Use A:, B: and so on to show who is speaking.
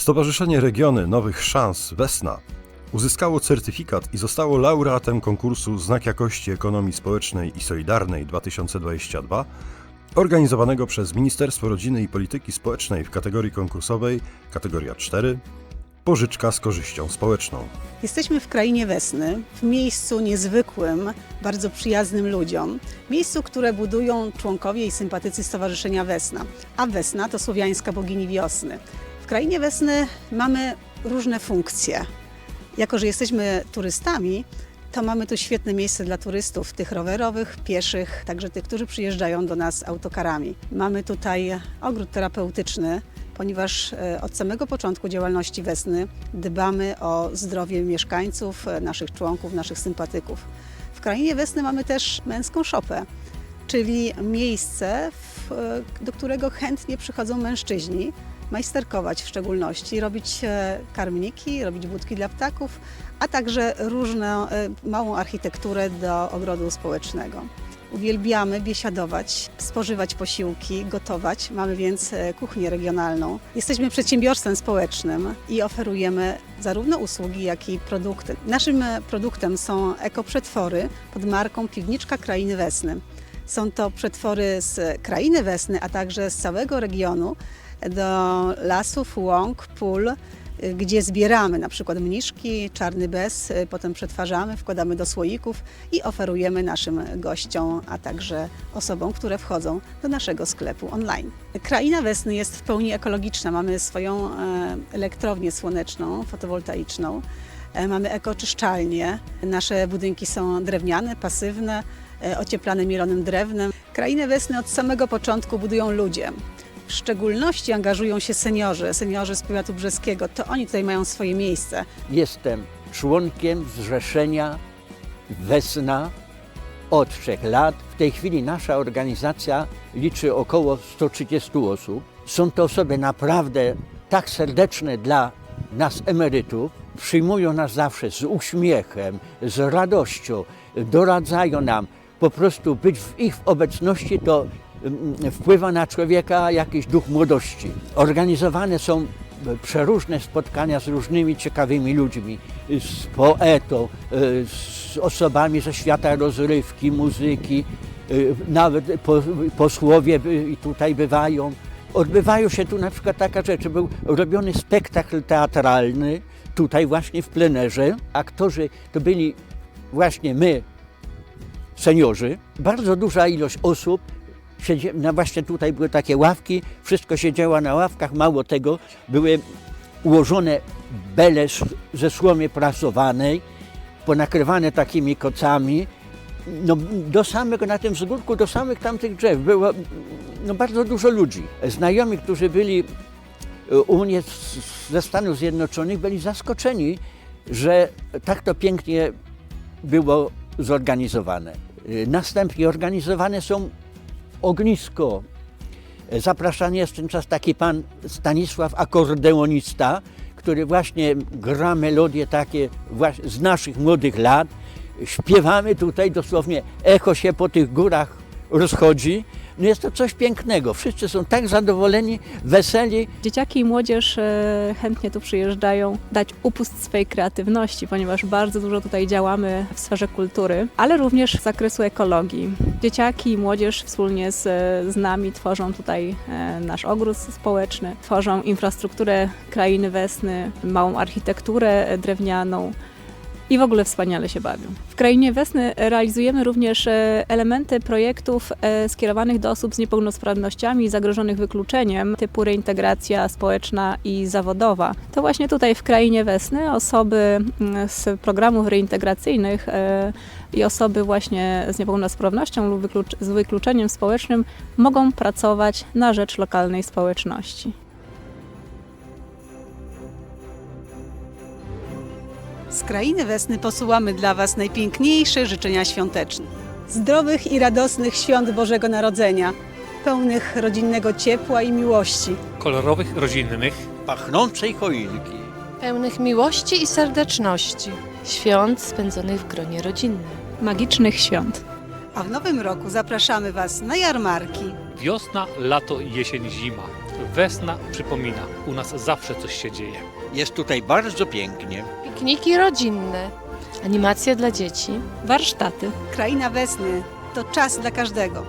A: Stowarzyszenie Regiony Nowych Szans Wesna uzyskało certyfikat i zostało laureatem konkursu Znak Jakości Ekonomii Społecznej i Solidarnej 2022, organizowanego przez Ministerstwo Rodziny i Polityki Społecznej w kategorii konkursowej kategoria 4 Pożyczka z korzyścią społeczną.
B: Jesteśmy w krainie Wesny, w miejscu niezwykłym, bardzo przyjaznym ludziom, miejscu, które budują członkowie i sympatycy Stowarzyszenia Wesna. A Wesna to słowiańska bogini wiosny. Krainie Wesny mamy różne funkcje. Jako, że jesteśmy turystami, to mamy tu świetne miejsce dla turystów, tych rowerowych, pieszych, także tych, którzy przyjeżdżają do nas autokarami. Mamy tutaj ogród terapeutyczny, ponieważ e, od samego początku działalności Wesny dbamy o zdrowie mieszkańców, e, naszych członków, naszych sympatyków. W krainie Wesny mamy też męską szopę, czyli miejsce, e, do którego chętnie przychodzą mężczyźni, majsterkować w szczególności, robić e, karmniki, robić budki dla ptaków, a także różną e, małą architekturę do ogrodu społecznego. Uwielbiamy biesiadować, spożywać posiłki, gotować. Mamy więc e, kuchnię regionalną. Jesteśmy przedsiębiorstwem społecznym i oferujemy zarówno usługi, jak i produkty. Naszym produktem są ekoprzetwory pod marką Piwniczka Krainy Wesny. Są to przetwory z krainy Wesny, a także z całego regionu do lasów, łąk, pól, y, gdzie zbieramy na przykład mniszki, czarny bez, y, potem przetwarzamy, wkładamy do słoików i oferujemy naszym gościom, a także osobom, które wchodzą do naszego sklepu online. Kraina Wesny jest w pełni ekologiczna. Mamy swoją e, elektrownię słoneczną, fotowoltaiczną. E, Mamy ekoczyszczalnie. Nasze budynki są drewniane, pasywne, e, ocieplane mielonym drewnem. Krainę Wesny od samego początku budują ludzie. W szczególności angażują się seniorzy, seniorzy z powiatu brzeskiego. To oni tutaj mają swoje miejsce.
C: Jestem członkiem Zrzeszenia Wesna od trzech lat. W tej chwili nasza organizacja liczy około 130 osób. Są to osoby naprawdę tak serdeczne dla nas emerytów. Przyjmują nas zawsze z uśmiechem, z radością, doradzają nam. Po prostu być w ich obecności to wpływa na człowieka jakiś duch młodości. Organizowane są przeróżne spotkania z różnymi ciekawymi ludźmi, z poetą, y, z osobami ze świata rozrywki, muzyki, nawet po- posłowie tutaj bywają. Odbywają się tu na przykład taka rzecz, był robiony spektakl teatralny tutaj właśnie w plenerze. Aktorzy to byli właśnie my, seniorzy, bardzo duża ilość osób. No właśnie tutaj były takie ławki, wszystko siedziało na ławkach, mało tego, były ułożone bele ze słomy prasowanej, ponakrywane takimi kocami. No, do samego, na tym wzgórku, do samych tamtych drzew było no, bardzo dużo ludzi. Znajomi, którzy byli u mnie ze Stanów Zjednoczonych, byli zaskoczeni, że tak to pięknie było zorganizowane. Następnie organizowane są ognisko. Zapraszany jest ten czas taki pan Stanisław, akordeonista, który właśnie gra melodie takie z naszych młodych lat. Śpiewamy tutaj, dosłownie echo się po tych górach rozchodzi. No jest to coś pięknego. Wszyscy są tak zadowoleni, weseli.
D: Dzieciaki i młodzież e, chętnie tu przyjeżdżają dać upust swojej kreatywności, ponieważ bardzo dużo tutaj działamy w sferze kultury, ale również z zakresu ekologii. Dzieciaki i młodzież wspólnie z, z nami tworzą tutaj e, nasz ogród społeczny, tworzą infrastrukturę krainy Wesny, małą architekturę drewnianą i w ogóle wspaniale się bawią. W Krainie Wesny realizujemy również e, elementy projektów e, skierowanych do osób z niepełnosprawnościami zagrożonych wykluczeniem, typu reintegracja społeczna i zawodowa. To właśnie tutaj w Krainie Wesny osoby mm, z programów reintegracyjnych e, i osoby właśnie z niepełnosprawnością lub z wykluczeniem społecznym mogą pracować na rzecz lokalnej społeczności.
B: Krainy Wesny posyłamy dla Was najpiękniejsze życzenia świąteczne. Zdrowych i radosnych świąt Bożego Narodzenia, pełnych rodzinnego ciepła i miłości.
E: kolorowych, rodzinnych,
C: Pachnącej choinki.
F: pełnych miłości i serdeczności, świąt spędzonych w gronie rodzinnym.
D: Magicznych świąt.
B: A w nowym roku zapraszamy Was na jarmarki,
E: wiosna, lato, jesień, zima. Wesna przypomina, u nas zawsze coś się dzieje.
C: Jest tutaj bardzo pięknie.
F: Pikniki rodzinne, animacje dla dzieci.
D: Warsztaty.
B: Kraina Wesny to czas dla każdego.